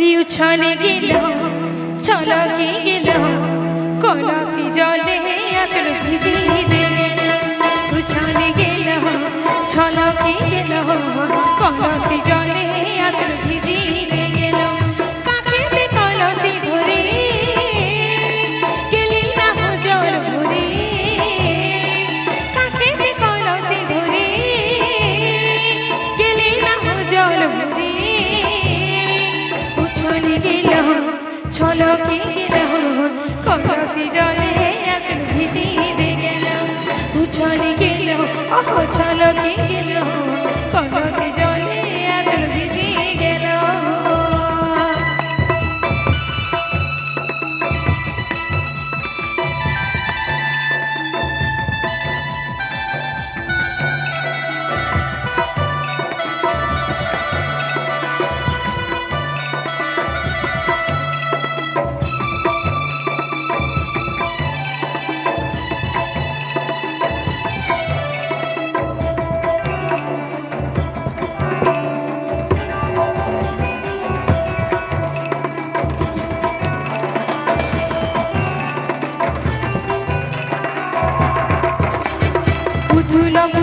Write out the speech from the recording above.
আরে উছলে গেল ছলকে গেল, কলসি জলে আচল ভিজে ভিজে। গেল গেল ছলকে গেল, কলসি ছলকে গেল কলসি সিজনে আচল ভিজি গেল উছলে গেল ওহ ছলকে Kutulam